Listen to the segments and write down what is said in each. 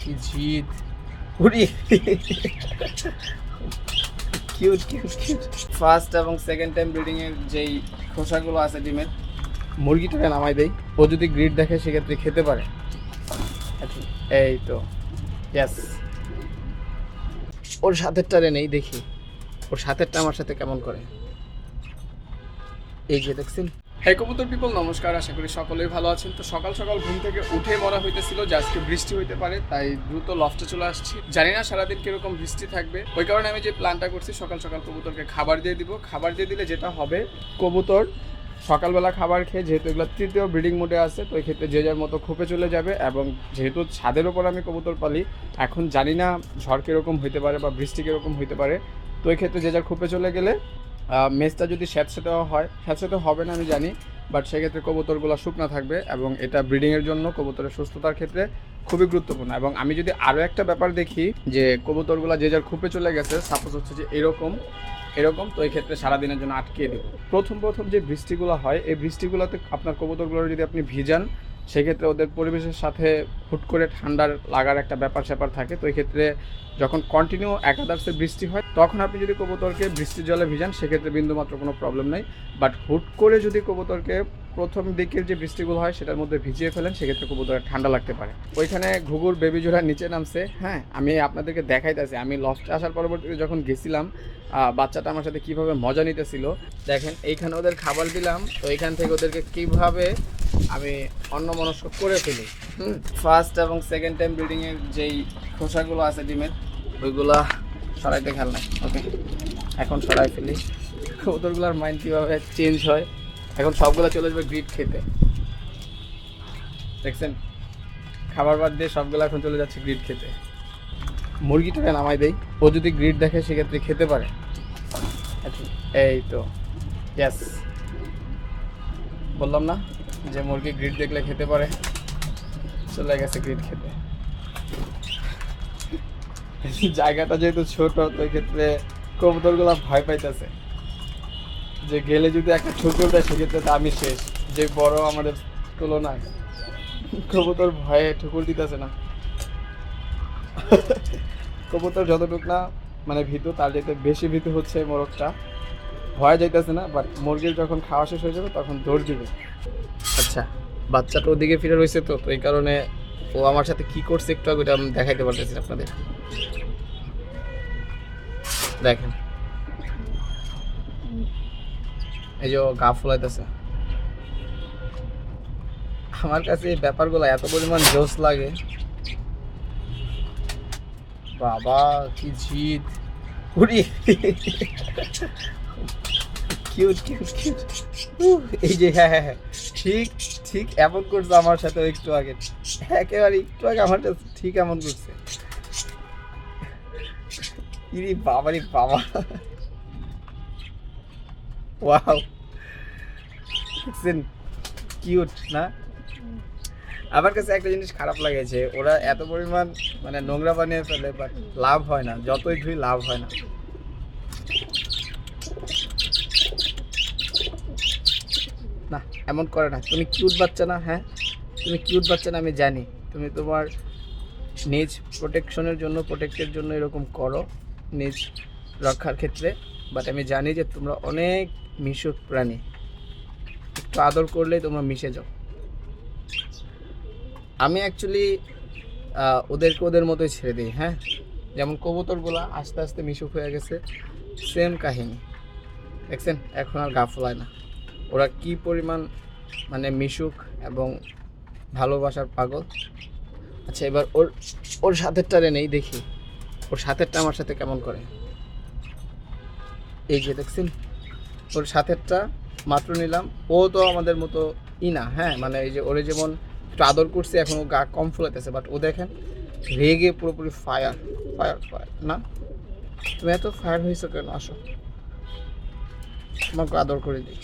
কি এবং যেই খোসাগুলো আছে ডিমের, মুরগিটাকে নামাই দেই। ও যদি গ্রিড দেখে সেক্ষেত্রে খেতে পারে। এই তো। ইয়াস ওর সাথেরটারে নেই, দেখি। ওর সাথেরটা আমার সাথে কেমন করে? এই যে দেখছেন? হ্যাঁ কবুতর পিপল নমস্কার, আশা করি সকলেই ভালো আছেন। তো সকাল সকাল ঘুম থেকে উঠে মরা হইতেছিল যে আজকে বৃষ্টি হইতে পারে, তাই দ্রুত লফটে চলে আসছি। জানি না সারাদিন কীরকম বৃষ্টি থাকবে। ওই কারণে আমি যে প্ল্যানটা করছি, সকাল সকাল কবুতরকে খাবার দিয়ে দিব। খাবার দিয়ে দিলে যেটা হবে, কবুতর সকালবেলা খাবার খেয়ে, যেহেতু এগুলো তৃতীয় ব্রিডিং মোডে আছে, তো ক্ষেত্রে যে যার মতো খোপে চলে যাবে এবং যেহেতু ছাদের ওপর আমি কবুতর পালি, এখন জানি না ঝড় কীরকম হইতে পারে বা বৃষ্টি কীরকম হইতে পারে, তো ক্ষেত্রে যে যার খোপে চলে গেলে মেজটা যদি স্যাঁতস্যাঁতে হয় স্যাঁতস্যাঁতে হবে না আমি জানি বাট সেক্ষেত্রে কবুতরগুলো শুকনো থাকবে এবং এটা ব্রিডিংয়ের জন্য কবুতরের সুস্থতার ক্ষেত্রে খুবই গুরুত্বপূর্ণ। এবং আমি যদি আরও একটা ব্যাপার দেখি যে কবুতরগুলো যে যার খুপে চলে গেছে সাপোজ হচ্ছে যে এরকম এরকম, তো এই ক্ষেত্রে সারাদিনের জন্য আটকে দেবো। প্রথম প্রথম যে বৃষ্টিগুলো হয়, এই বৃষ্টিগুলোতে আপনার কবুতরগুলো যদি আপনি ভিজান সেক্ষেত্রে ওদের পরিবেশের সাথে হুট করে ঠান্ডার লাগার একটা ব্যাপার স্যাপার থাকে। তো এই ক্ষেত্রে যখন কন্টিনিউ একাদার্সে বৃষ্টি হয়, তখন আপনি যদি কবুতরকে বৃষ্টির জলে ভিজান, সেক্ষেত্রে বিন্দুমাত্র কোনো প্রবলেম নেই। বাট হুট করে যদি কবুতরকে প্রথম দিকের যে বৃষ্টিগুলো হয়, সেটার মধ্যে ভিজিয়ে ফেলেন, সেক্ষেত্রে কবুতরের ঠান্ডা লাগতে পারে। ওইখানে ঘুঘুর বেবি জোড়া নিচে নামছে। হ্যাঁ আমি আপনাদেরকে দেখাইতেছি। আমি লফটে আসার পরবর্তীতে যখন গেছিলাম বাচ্চাটা আমার সাথে কীভাবে মজা নিতেছিল, দেখেন, এইখানে ওদের খাবার দিলাম। তো এইখান থেকে ওদেরকে কীভাবে আমি অন্য মনস্ক করে ফেলি। ফার্স্ট এবং সেকেন্ড টাইম ব্রিডিং এর যেই খোসাগুলো আছে ডিমের, ওইগুলা সরাইতে খেয়াল নাই ওকে এখন সরাই ফেলি। কবুতরগুলোর মাইন্ড কীভাবে চেঞ্জ হয়? এখন সবগুলো চলে যাবে গ্রিড খেতে। দেখছেন? খাবার বাদ দিয়ে সবগুলো এখন চলে যাচ্ছে গ্রিড খেতে। মুরগিটাকে নামাই দেই। ও যদি গ্রিড দেখে, সেক্ষেত্রে খেতে পারে। এই তো। ইয়াস বললাম না? যে মুরগি গ্রিড দেখলে খেতে পারে। চলে গেছে গ্রিড খেতে। জায়গাটা যেহেতু ছোট, তো ক্ষেত্রে কবুতরগুলো ভয় পাইতেছে। যে গেলে যদি একটা ঠুকুর দেয় সেক্ষেত্রে তো আমি শেষ। যে বড় আমাদের তুলনায়, কবুতর ভয়ে ঠুকুর দিতেছে না। কবুতর যতটুক না মানে ভীতু, তার যেতে বেশি ভীতু হচ্ছে মোরগটা। ভয় যাইতেছে না বাট মুরগির যখন খাওয়া শেষ হয়ে যাবে, তখন দৌড় দিবে। আচ্ছা বাচ্চাটা ওদিকে ফিরে রয়েছে তো তো এই কারণে ও আমার সাথে কি করছে একটু আগে আমি দেখাইতে পারতেছি আপনাদের। দেখেন। এই যে গা ফুলাইতেছে। আমার কাছে এই ব্যাপারগুলো এত পরিমাণ জোস লাগে। বাবা, কি উড়ি কিউট কিউট কিউট এই যে হ্যাঁ হ্যাঁ হ্যাঁ। ঠিক ঠিক এমন করছে আমার সাথে একটু আগে। একেবারে একটু আগে আমার সাথে ঠিক এমন করছে। বাবা। ওয়াও। কিউট, না? আমার কাছে একটা জিনিস খারাপ লাগেছে। ওরা এত পরিমাণ মানে নোংরা বানিয়ে ফেলে বাট লাভ হয় না। যতই ধুই, লাভ হয় না না এমন করে না। তুমি কিউট বাচ্চা না হ্যাঁ? তুমি কিউট বাচ্চা না, আমি জানি। তুমি তোমার নিজ প্রোটেকশনের জন্য প্রোটেক্টের জন্য এরকম করো, নিজ রক্ষার ক্ষেত্রে। বাট আমি জানি যে তোমরা অনেক মিশুক প্রাণী। একটু আদর করলেই তোমরা মিশে যাও। আমি অ্যাকচুয়ালি ওদেরকে ওদের মতোই ছেড়ে দিই হ্যাঁ? যেমন কবুতরগুলা আস্তে আস্তে মিশুক হয়ে গেছে। সেম কাহিনী। দেখছেন? এখন আর গা ফোলায় না। ওরা কি পরিমাণ মানে মিশুক এবং ভালোবাসার পাগল? আচ্ছা এবার ওর ওর সাথেরটারে নেই, দেখি। ওর সাথেরটা আমার সাথে কেমন করে? এই যে দেখছেন? ওর সাথেরটা মাত্র নিলাম। ও তো আমাদের মতো ই না হ্যাঁ? মানে এই যে ওরে যেমন একটু আদর করছে, এখন ও গা কম ফুলাইতেছে। বাট ও দেখেন, রেগে পুরোপুরি ফায়ার ফায়ার ফায়ার না? তুমি এত ফায়ার হয়েছো কেন? আসো। তোমাকে আদর করে দিই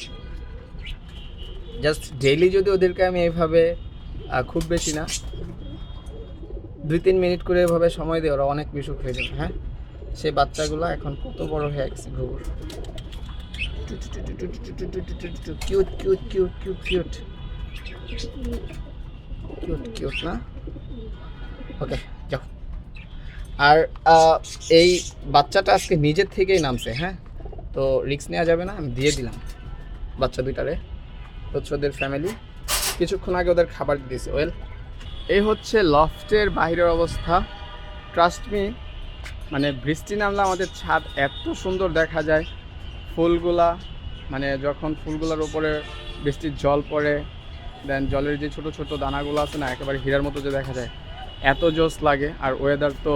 জাস্ট ডেইলি যদি ওদেরকে আমি এইভাবে খুব বেশি না, দুই তিন মিনিট করে এভাবে সময় দিই ওরা অনেক মিশুক হয়ে যাবে হ্যাঁ? সেই বাচ্চাগুলো এখন কত বড় হয়ে গেছে ঘুঘুর কিউট কিউট কিউট না? ওকে যাও। আর এই বাচ্চাটা আজকে নিজের থেকেই নামছে হ্যাঁ? তো রিস্ক নেওয়া যাবে না, আমি দিয়ে দিলাম বাচ্চা দুইটারে। হচ্ছে ওদের ফ্যামিলি কিছুক্ষণ আগে ওদের খাবার দিয়েছে ওয়েল এই হচ্ছে লফটের বাইরের অবস্থা। ট্রাস্ট মি মানে বৃষ্টি নামলে আমাদের ছাদ এত সুন্দর দেখা যায়। ফুলগুলা মানে যখন ফুলগুলার উপরে বৃষ্টির জল পড়ে দেন জলের যে ছোট ছোট দানাগুলো আছে না, একেবারে হীরার মতো যে দেখা যায়, এত জোস লাগে। আর ওয়েদার তো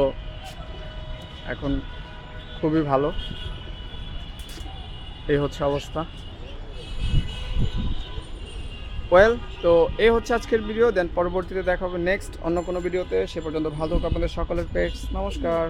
এখন খুবই ভালো। এই হচ্ছে অবস্থা। ওয়েল তো এই হচ্ছে আজকের ভিডিও দেন পরবর্তীতে দেখা হবে নেক্সট অন্য কোনো ভিডিওতে সে পর্যন্ত ভালো হোক আপনাদের সকলের পেটস নমস্কার।